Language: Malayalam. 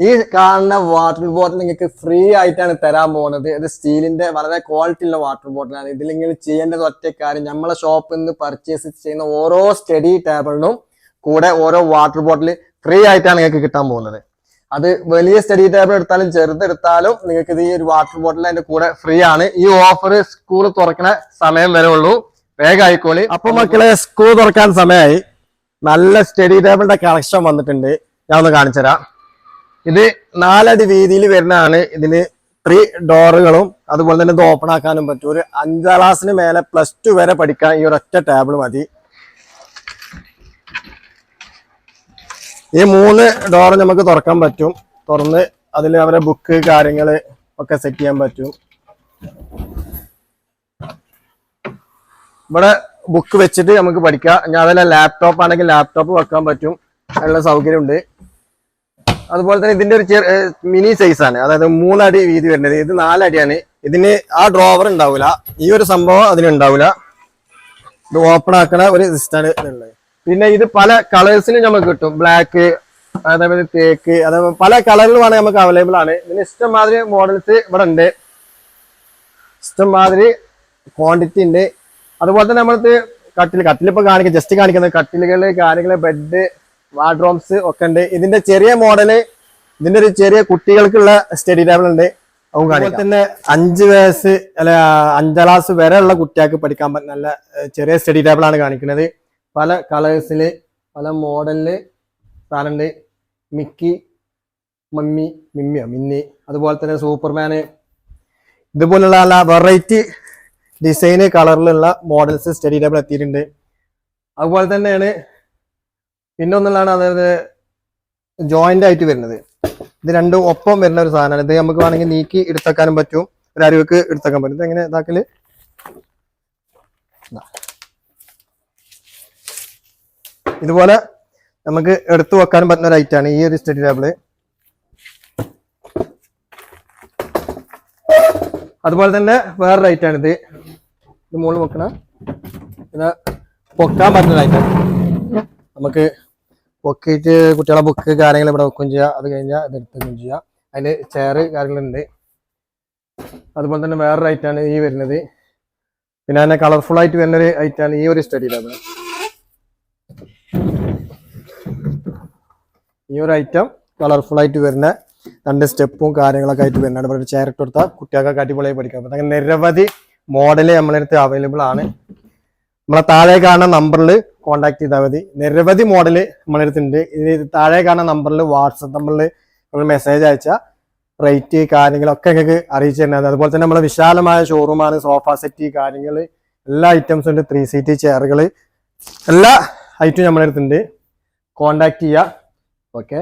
ഈ കാണുന്ന വാട്ടർ ബോട്ടിൽ നിങ്ങൾക്ക് ഫ്രീ ആയിട്ടാണ് തരാൻ പോകുന്നത്. ഇത് സ്റ്റീലിന്റെ വളരെ ക്വാളിറ്റി ഉള്ള വാട്ടർ ബോട്ടിലാണ് ഇതിൽ നിങ്ങൾ ചെയ്യേണ്ടത് ഒറ്റ കാര്യം നമ്മളെ ഷോപ്പിൽ നിന്ന് പർച്ചേസ് ചെയ്യുന്ന ഓരോ സ്റ്റഡി ടേബിളിനും കൂടെ ഓരോ വാട്ടർ ബോട്ടിൽ ഫ്രീ ആയിട്ടാണ് നിങ്ങൾക്ക് കിട്ടാൻ പോകുന്നത്. അത് വലിയ സ്റ്റഡി ടേബിൾ എടുത്താലും ചെറുതെടുത്താലും നിങ്ങൾക്ക് ഇത് ഈ ഒരു വാട്ടർ ബോട്ടിൽ അതിന്റെ കൂടെ ഫ്രീ ആണ്. ഈ ഓഫർ സ്കൂൾ തുറക്കുന്ന സമയം വരെ ഉള്ളൂ. വേഗം ആയിക്കോളി. അപ്പൊ മക്കളെ സ്കൂൾ തുറക്കാൻ സമയമായി. നല്ല സ്റ്റഡി ടേബിളിന്റെ കളക്ഷൻ വന്നിട്ടുണ്ട്. ഞാൻ ഒന്ന് കാണിച്ചുതരാം. ഇത് നാലടി വീതിയിൽ വരുന്നതാണ്. ഇതിന് ത്രീ ഡോറുകളും അതുപോലെ തന്നെ ഇത് ഓപ്പൺ ആക്കാനും പറ്റും. ഒരു അഞ്ചാം ക്ലാസ്സിന് മേലെ പ്ലസ് ടു വരെ പഠിക്കാൻ ഈ ഒരൊറ്റ ടേബിൾ മതി. ഈ മൂന്ന് ഡോർ നമുക്ക് തുറക്കാൻ പറ്റും. തുറന്ന് അതിൽ അവരെ ബുക്ക് കാര്യങ്ങൾ ഒക്കെ സെറ്റ് ചെയ്യാൻ പറ്റും. ഇവിടെ ബുക്ക് വെച്ചിട്ട് നമുക്ക് പഠിക്കാം. ഞാൻ ലാപ്ടോപ്പ് ആണെങ്കിൽ ലാപ്ടോപ്പ് വെക്കാൻ പറ്റും. അതിനുള്ള സൗകര്യം ഉണ്ട് അതുപോലെ തന്നെ ഇതിന്റെ ഒരു മിനി സൈസ് ആണ്. അതായത് മൂന്നടി വീതി വരുന്നത്. ഇത് നാലടിയാണ്. ഇതിന് ആ ഡ്രോവർ ഉണ്ടാവില്ല ഈ ഒരു സംഭവം അതിനുണ്ടാവില്ല ഇത് ഓപ്പൺ ആക്കണ ഒരു സിസ്റ്റാണ് ഉള്ളത് പിന്നെ ഇത് പല കളേഴ്സിനും നമുക്ക് കിട്ടും. ബ്ലാക്ക് അതേപോലെ തേക്ക് അതേപോലെ പല കളറിലുമാണ് നമുക്ക് അവൈലബിൾ ആണ്. ഇതിന് ഇഷ്ടംമാതിരി മോഡൽസ് ഇവിടെ ഉണ്ട്. ഇഷ്ടംമാതിരി ക്വാണ്ടിറ്റി ഉണ്ട്. അതുപോലെ തന്നെ നമ്മൾ കട്ടിൽ കട്ടിൽ കാണിക്കുക കാണിക്കാം ജസ്റ്റ് കാണിക്കുന്നത് കട്ടിലുകൾ കാര്യങ്ങൾ ബെഡ് വാർഡ്രോംസ് ഒക്കെ ഉണ്ട്. ഇതിന്റെ ചെറിയ മോഡൽ ഇതിന്റെ ഒരു ചെറിയ കുട്ടികൾക്കുള്ള സ്റ്റഡി ടേബിൾ ഉണ്ട്. അതുപോലെ തന്നെ അഞ്ച് വയസ്സ് അല്ല അഞ്ചാം ക്ലാസ് വരെ ഉള്ള കുട്ടികൾക്ക് പഠിക്കാൻ പറ്റുന്ന നല്ല ചെറിയ സ്റ്റഡി ടേബിൾ ആണ് കാണിക്കുന്നത്. പല കളേഴ്സിൽ പല മോഡലിൽ സാധനമുണ്ട്. മിക്കി മമ്മി മിമ്മിയോ മിന്നി അതുപോലെ തന്നെ സൂപ്പർമാന്. ഇതുപോലുള്ള നല്ല വെറൈറ്റി ഡിസൈന് കളറിലുള്ള മോഡൽസ് സ്റ്റഡി ടേബിൾ എത്തിയിട്ടുണ്ട്. അതുപോലെ തന്നെയാണ് പിന്നെ ഒന്നുള്ളതാണ് അതായത് ജോയിന്റ് ആയിട്ട് വരുന്നത്. ഇത് രണ്ടും ഒപ്പം വരുന്ന ഒരു സാധനമാണ്. ഇത് നമുക്ക് വേണമെങ്കിൽ നീക്കി എടുത്തേക്കാനും പറ്റും. ഒരു അരുവക്ക് എടുത്തേക്കാൻ പറ്റും. ഇത് എങ്ങനെ ഇതാക്കൽ? ഇതുപോലെ നമുക്ക് എടുത്തു വെക്കാനും പറ്റുന്ന ഒരു ഐറ്റാണ് ഈ ഒരു സ്റ്റഡി ടേബിൾ അതുപോലെ തന്നെ വേറൊരു ഐറ്റാണ് ഇത്. ഇത് മുകളിൽ വെക്കണ. ഇത് പൊക്കാൻ പറ്റുന്ന ഐറ്റാണ് നമുക്ക് പൊക്കിയിട്ട് കുട്ടികളെ ബുക്ക് കാര്യങ്ങൾ ഇവിടെ വെക്കുകയും ചെയ്യാം. അത് കഴിഞ്ഞാൽ ഇത് എടുക്കുകയും ചെയ്യാം. അതിൽ ചെയർ കാര്യങ്ങളുണ്ട്. അതുപോലെ തന്നെ വേറൊരു ഐറ്റാണ് ഈ വരുന്നത്. പിന്നെ അതിനെ കളർഫുൾ ആയിട്ട് വരുന്ന ഒരു ഐറ്റാണ് ഈ ഒരു സ്റ്റഡി ടേബിൾ ഈ ഒരു ഐറ്റം കളർഫുൾ ആയിട്ട് വരുന്ന രണ്ട് സ്റ്റെപ്പും കാര്യങ്ങളൊക്കെ ആയിട്ട് വരുന്നുണ്ട് ഇവിടെ ചെയർ ഇട്ട് കൊടുത്താൽ കുട്ടികൾക്ക് അടിപൊളിയായി പഠിക്കാം പറ്റും. അങ്ങനെ നിരവധി മോഡൽ നമ്മളെ അടുത്ത് അവൈലബിൾ ആണ്. നമ്മളെ താഴെ കാണുന്ന നമ്പറിൽ കോൺടാക്ട് ചെയ്താൽ മതി. നിരവധി മോഡൽ നമ്മളെടുത്തിട്ടുണ്ട് ഇത് താഴെ കാണുന്ന നമ്പറിൽ വാട്സപ്പ് നമ്പറിൽ നമ്മൾ മെസ്സേജ് അയച്ചാൽ റേറ്റ് കാര്യങ്ങളൊക്കെ ഞങ്ങൾക്ക് അറിയിച്ചു തരുന്നത് അതുപോലെ തന്നെ നമ്മളെ വിശാലമായ ഷോറൂമാണ് സോഫ സെറ്റ് കാര്യങ്ങൾ എല്ലാ ഐറ്റംസും ഉണ്ട്. ത്രീ സീറ്റ് ചെയറുകൾ എല്ലാ ഐറ്റവും നമ്മളെടുത്തിട്ടുണ്ട് കോണ്ടാക്ട് ചെയ്യുക ഓക്കെ